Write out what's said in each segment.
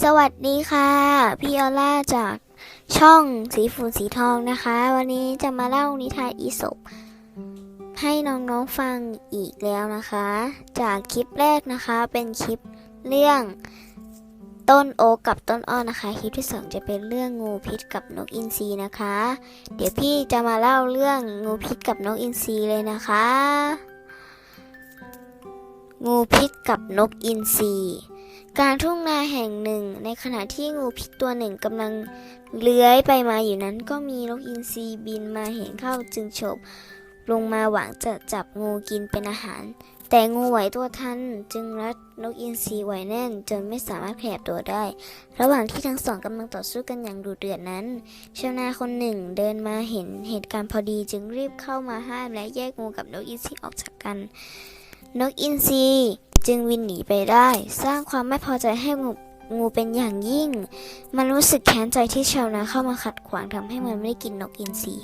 สวัสดีค่ะ พี่ออล่าจากช่องสีฟูสีทองนะคะ วันนี้จะมาเล่านิทานอีสปให้น้องๆฟังอีกแล้วนะคะ จากคลิปแรกนะคะเป็นคลิปเรื่องต้นโอกับต้นอ้อนะคะ คลิปที่สองจะเป็นเรื่องงูพิษกับนกอินทรีนะคะ เดี๋ยวพี่จะมาเล่าเรื่องงูพิษกับนกอินทรีเลยนะคะ งูพิษกับนกอินทรี กลารทุ่งนาแห่งหนึ่ง ในขณะที่งูพิษตัวหนึ่งกำลังเลื้อยไปมาอยู่นั้น ก็มีนกอินทรีบินมาเห็นเข้าจึงโฉบลงมาหวังจะจับงูกินเป็นอาหาร แต่งูไหวตัวทันจึงรัดนกอินทรีไว้แน่น จนไม่สามารถขยับตัวได้ ระหว่างที่ทั้งสองกำลังต่อสู้กันอย่างดุเดือดนั้น ชาวนาคนหนึ่งเดินมาเห็นเหตุการณ์พอดีจึงรีบเข้ามาห้ามและแยกงูกับนกอินทรีออกจากกัน นกอินทรี จึงวินหนีไปได้ สร้างความไม่พอใจให้งูงูเป็นอย่างยิ่ง มันรู้สึกแค้นใจที่ชาวนาเข้ามาขัดขวางทำให้มันไม่ได้กินนกอินทรี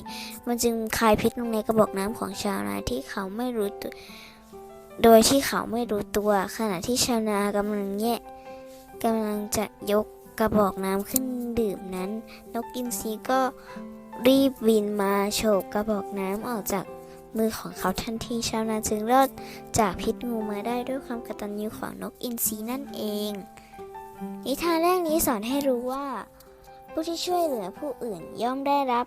มันจึงคายพิษลงในกระบอกน้ำของชาวนาที่เขาไม่รู้ตัวโดยที่เขาไม่รู้ตัว ขณะที่ชาวนากำลังแยะกำลังจะยกกระบอกน้ำขึ้นดื่มนั้น นกอินทรีก็รีบบินมาโฉบกระบอกน้ำออกจาก มือของเขาทันทีชาวนาจึงรอดจากพิษงูมาได้ด้วยความกตัญญูของนกอินทรีนั่นเอง นิทานเรื่องนี้สอนให้รู้ว่า ผู้ที่ช่วยเหลือผู้อื่นย่อมได้รับ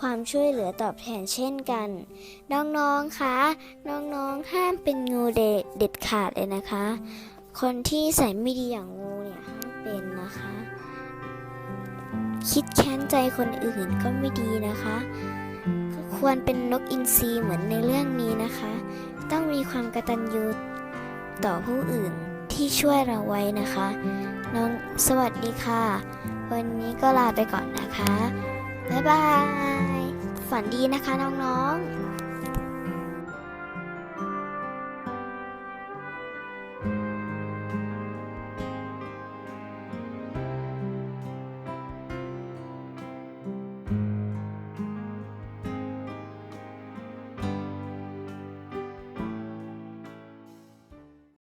ความช่วยเหลือตอบแทนเช่นกัน น้องๆ คะ น้องๆ ห้ามเป็นงูเด็ดเด็ดขาดเลยนะคะ คนที่ใส่ไม่ดีอย่างงูเนี่ยห้ามเป็นนะคะ คิดแค้นใจคนอื่นก็ไม่ดีนะคะ ควรเป็นนกอินทรีเหมือนในเรื่องนี้นะคะ ต้องมีความกตัญญูต่อผู้อื่นที่ช่วยเราไว้นะคะ น้องสวัสดีค่ะ วันนี้ก็ลาไปก่อนนะคะ บ๊ายบาย ฝันดีนะคะน้องๆ